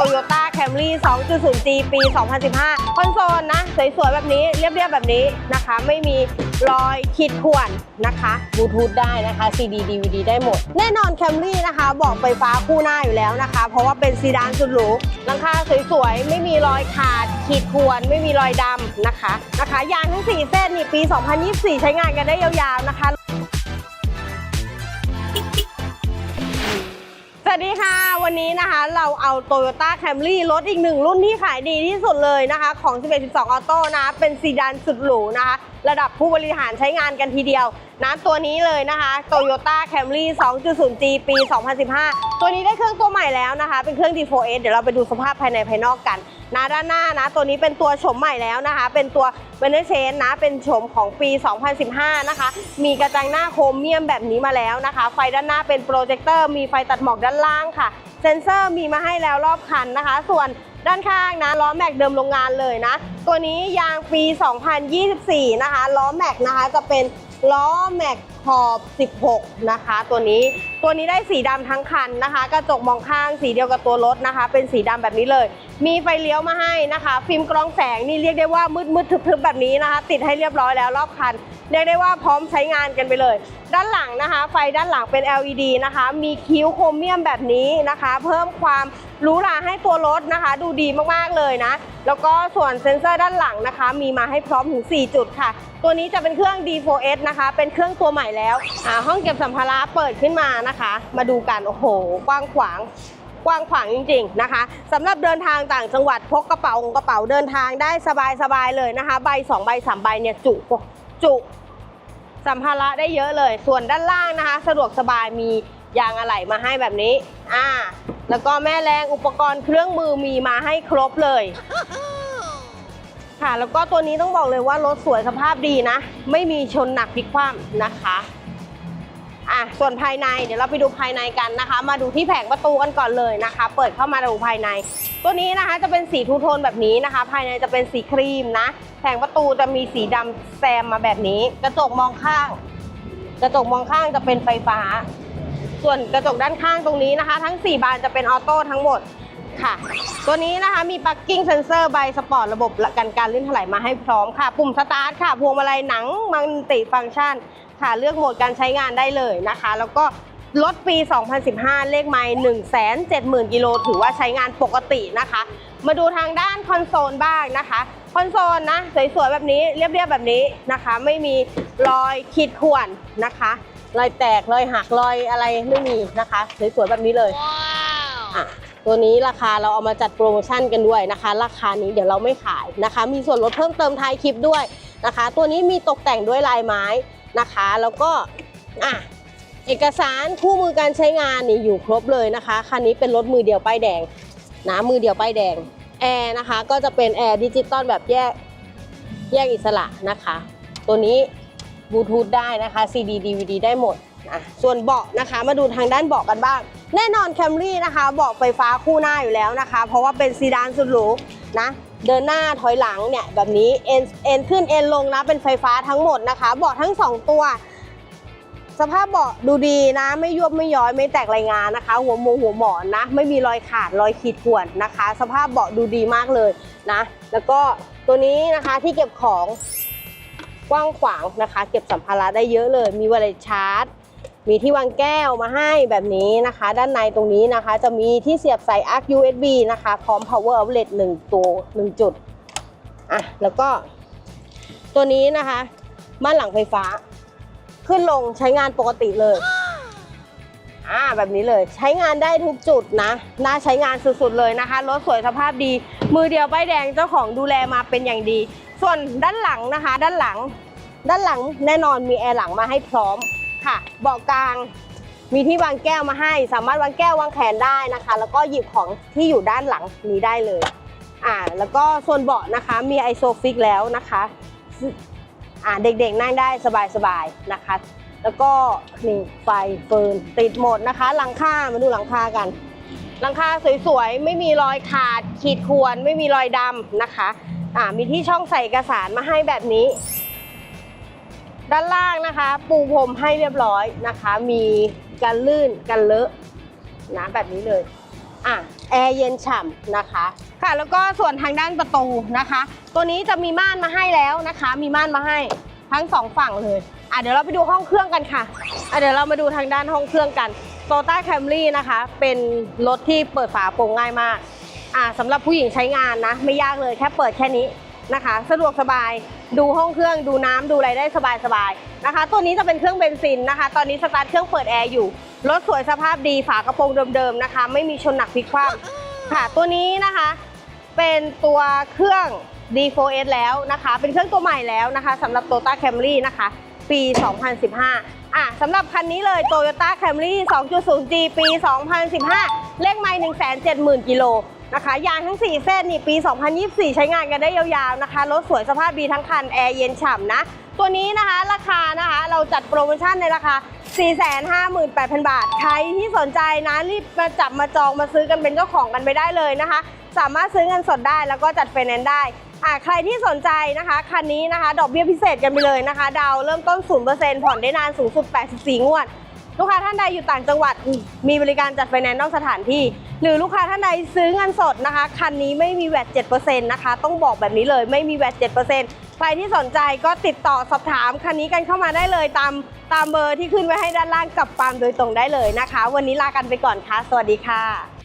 Toyota Camry 2.0G ปี 2015 คอนโซลนะ สวยๆ แบบนี้เรียบๆ แบบนี้นะคะ ไม่มีรอยขีดข่วนนะคะบลูทูธได้นะคะ CD DVD ได้หมด แน่นอน Camry นะคะ บอกไฟฟ้าคู่หน้าอยู่แล้วนะคะ เพราะว่าเป็นซีดานสุดหรูหลังคาสวยๆ ไม่มีรอยขาด ขีดข่วน ไม่มีรอยดำนะคะนะคะ ยางทั้ง 4 เส้นนี่ปี 2024 ใช้งานกันได้ยาวๆนะคะ วัสดีค่ะ วันนี้นะคะเราเอา Toyota Camry รถอีกหนึ่งรุ่นที่ขายดีที่สุดเลยนะคะของ 1112 Auto นะเป็นซีดานสุดหรูนะคะ ระดับผู้บริหารใช้งานกันทีเดียวนะตัวนี้เลยนะคะ Toyota Camry 2.0G ปี 2015 ตัวนี้ได้เครื่องตัวใหม่แล้วนะคะ เป็นเครื่อง D4S เดี๋ยวเราไปดูสภาพภายในภายนอกกัน นะด้านหน้านะ ตัวนี้เป็นตัวโฉมใหม่แล้วนะคะ เป็นตัว b e n e c h a n นนะ เป็นโฉมของปี 2015 นะคะ มีกระจังหน้าโครเมียมแบบนี้มาแล้วนะคะ ไฟด้านหน้าเป็นโปรเจคเตอร์ มีไฟตัดหมอกด้านล่างค่ะ เซ็นเซอร์มีมาให้แล้วรอบคันนะคะ ส่วนด้านข้างนะล้อแม็กเดิมโรงงานเลยนะ ตัวนี้ยางปี 2024 นะคะล้อแม็กนะคะจะเป็นล้อแม็ก ขอบ 16 นะคะ ตัวนี้ตัวนี้ได้สีดำทั้งคันนะคะ กระจกมองข้างสีเดียวกับตัวรถนะคะ เป็นสีดำแบบนี้เลย มีไฟเลี้ยวมาให้นะคะ ฟิล์มกรองแสงนี่เรียกได้ว่ามืดมืดทึบๆแบบนี้นะคะ ติดให้เรียบร้อยแล้วรอบคัน เรียกได้ว่าพร้อมใช้งานกันไปเลย ด้านหลังนะคะ ไฟด้านหลังเป็น LED นะคะ มีคิ้วโครเมียมแบบนี้นะคะ เพิ่มความหรูหราให้ตัวรถนะคะ ดูดีมากๆเลยนะ แล้วก็ส่วนเซ็นเซอร์ด้านหลังนะคะ มีมาให้พร้อมถึง 4 จุดค่ะ ตัวนี้จะเป็นเครื่อง D4S นะคะ เป็นเครื่องตัวใหม่แล้วห้องเก็บสัมภาระเปิดขึ้นมานะคะ มาดูกันโอ้โห กว้างขวางกว้างขวางจริงๆนะคะสำหรับเดินทางต่างจังหวัดพกกระเป๋ากระเป๋าเดินทางได้สบายๆเลยนะคะ ใบ 2 ใบ 3 ใบเนี่ยจุจุ สัมภาระได้เยอะเลย ส่วนด้านล่างนะคะ สะดวกสบายมียางอะไหล่มาให้แบบนี้ อ่า แล้วก็แม่แรงอุปกรณ์เครื่องมือมีมาให้ครบเลย ค่ะ แล้วก็ตัวนี้ต้องบอกเลยว่ารถสวยสภาพดีนะ ไม่มีชนหนักพลิกคว่ำนะคะ อะส่วนภายในเดี๋ยวเราไปดูภายในกันนะคะ มาดูที่แผงประตูกันก่อนเลยนะคะ เปิดเข้ามาดูภายใน ตัวนี้นะคะจะเป็นสีทูโทนแบบนี้นะคะ ภายในจะเป็นสีครีมนะ แผงประตูจะมีสีดำแซมมาแบบนี้ กระจกมองข้าง กระจกมองข้างจะเป็นไฟฟ้า ส่วนกระจกด้านข้างตรงนี้นะคะ ทั้ง 4 บานจะเป็นออโต้ทั้งหมดค่ะ ตัวนี้นะคะมี parking sensor ใบสปอร์ตระบบกันการลื่นถลายมาให้พร้อมค่ะ ปุ่มสตาร์ทค่ะ พวงมาลัยหนังมัลติฟังก์ชัน ค่ะเลือกโหมดการใช้งานได้เลยนะคะ แล้วก็รถปี 2015 เลขไมล์170,000 กิโล ถือว่าใช้งานปกตินะคะ มาดูทางด้านคอนโซลบ้างนะคะ คอนโซลนะสวยๆแบบนี้เรียบๆแบบนี้นะคะ ไม่มีรอยขีดข่วนนะคะ รอยแตกรอยหักรอยอะไรไม่มีนะคะสวยๆแบบนี้เลยอะตัวนี้ราคาเราเอามาจัดโปรโมชั่นกันด้วยนะคะ ราคานี้เดี๋ยวเราไม่ขายนะคะ มีส่วนลดเพิ่มเติมท้ายคลิปด้วยนะคะ ตัวนี้มีตกแต่งด้วยลายไม้ นะคะ แล้วก็อะเอกสารคู่มือการใช้งานนี่อยู่ครบเลยนะคะคันนี้เป็นรถมือเดียวป้ายแดงนะมือเดียวป้ายแดงแอร์นะคะก็จะเป็นแอร์ดิจิตอลแบบแยกแยกอิสระนะคะ ตัวนี้บลูทูธได้นะคะ CD DVD ได้หมดนะส่วนเบาะนะคะ มาดูทางด้านเบาะกันบ้าง แน่นอน Camry นะคะเบาะไฟฟ้าคู่หน้าอยู่แล้วนะคะ เพราะว่าเป็นซีดานสุดหรู นะเดินหน้าถอยหลังเนี่ยแบบนี้เอ็นเอ็นขึ้นเอ็นลงนะเป็นไฟฟ้าทั้งหมดนะคะเบาะทั้ง 2 ตัว สภาพเบาะดูดีนะ ไม่ยวบไม่ย้อยไม่แตกรายงานนะคะ หัวมงหัวหมอนนะ ไม่มีรอยขาดรอยขีดข่วนนะคะ สภาพเบาะดูดีมากเลยนะ แล้วก็ตัวนี้นะคะที่เก็บของกว้างขวางนะคะ เก็บสัมภาระได้เยอะเลย มีวาเลตชาร์จ มีที่วางแก้วมาให้แบบนี้นะคะ ด้านในตรงนี้นะคะ จะมีที่เสียบสายอาร์ค USB นะคะ พร้อม power outlet 1 ตัว 1 จุดอะแล้วก็ ตัวนี้นะคะม่านหลังไฟฟ้า ขึ้นลงใช้งานปกติเลยอ่าแบบนี้เลยใช้งานได้ทุกจุดนะ น่าใช้งานสุดๆเลยนะคะรถสวยสภาพดี มือเดียวป้ายแดงเจ้าของดูแลมาเป็นอย่างดี ส่วนด้านหลังนะคะ ด้านหลัง ด้านหลังแน่นอนมีแอร์หลังมาให้พร้อม ค่ะ เบาะกลางมีที่วางแก้วมาให้ สามารถวางแก้ววางแขนได้นะคะ แล้วก็หยิบของที่อยู่ด้านหลังนี้ได้เลย อ่า แล้วก็ส่วนเบาะนะคะ มีไอโซฟิกแล้วนะคะ อ่า เด็กๆนั่งได้สบายๆนะคะ แล้วก็นี่ไฟเฟิร์นติดหมดนะคะ หลังคา มาดูหลังคากัน หลังคาสวยๆ ไม่มีรอยขาด ขีดข่วน ไม่มีรอยดำนะคะ อ่า มีที่ช่องใส่เอกสารมาให้แบบนี้ ด้านล่างนะคะ ปูพรมให้เรียบร้อยนะคะ มีกันลื่นกันเลอะนะแบบนี้เลยอะแอร์เย็นฉ่ำนะคะ ค่ะแล้วก็ส่วนทางด้านประตูนะคะ ตัวนี้จะมีม่านมาให้แล้วนะคะ มีม่านมาให้ทั้งสองฝั่งเลยอะเดี๋ยวเราไปดูห้องเครื่องกันค่ะอะเดี๋ยวเรามาดูทางด้านห้องเครื่องกัน t o y o t a Camry นะคะ เป็นรถที่เปิดฝาโปร่งง่ายมากอะสำหรับผู้หญิงใช้งานนะ ไม่ยากเลยแค่เปิดแค่นี้ นะคะ สะดวกสบายดูห้องเครื่องดูน้ำดูอะไรได้สบายๆนะคะ ตัวนี้จะเป็นเครื่องเบนซินนะคะ ตอนนี้สตาร์ทเครื่องเปิดแอร์อยู่รถสวยสภาพดีฝากระโปรงเดิมๆนะคะ ไม่มีชนหนักพลิกคว่ำค่ะ ตัวนี้นะคะ เป็นตัวเครื่อง D4S แล้วนะคะ เป็นเครื่องตัวใหม่แล้วนะคะสำหรับ Toyota Camry นะคะ ปี 2015 อะสำหรับคันนี้เลย Toyota Camry 2.0G ปี 2015 เลขไมล์170,000 กิโล นะคะยางทั้ง 4 เส้นนี่ปี 2024 ใช้งานกันได้ยาวๆนะคะรถสวยสภาพดีทั้งคันแอร์เย็นฉ่ำนะตัวนี้นะคะราคานะคะเราจัดโปรโมชั่นในราคา 458,000 บาท ใครที่สนใจนะรีบมาจับมาจองมาซื้อกันเป็นเจ้าของกันไปได้เลยนะคะ สามารถซื้อเงินสดได้แล้วก็จัดไฟแนนซ์ได้อ่าใครที่สนใจนะคะคันนี้นะคะ ดอกเบี้ยพิเศษกันไปเลยนะคะ ดาวเริ่มต้น 0%ผ่อนได้นานสูงสุด 84 งวด ลูกค้าท่านใดอยู่ต่างจังหวัดมีบริการจัดไฟแนนซ์นอกสถานที่ หรือลูกค้าท่านใดซื้อเงินสดนะคะ คันนี้ไม่มีแวด7%นะคะ ต้องบอกแบบนี้เลยไม่มีแวด7%ใครที่สนใจก็ติดต่อสอบถามคันนี้กันเข้ามาได้เลยตามตามเบอร์ที่ขึ้นไว้ให้ด้านล่างกับปาร์มโดยตรงได้เลยนะคะ วันนี้ลากันไปก่อนค่ะ สวัสดีค่ะ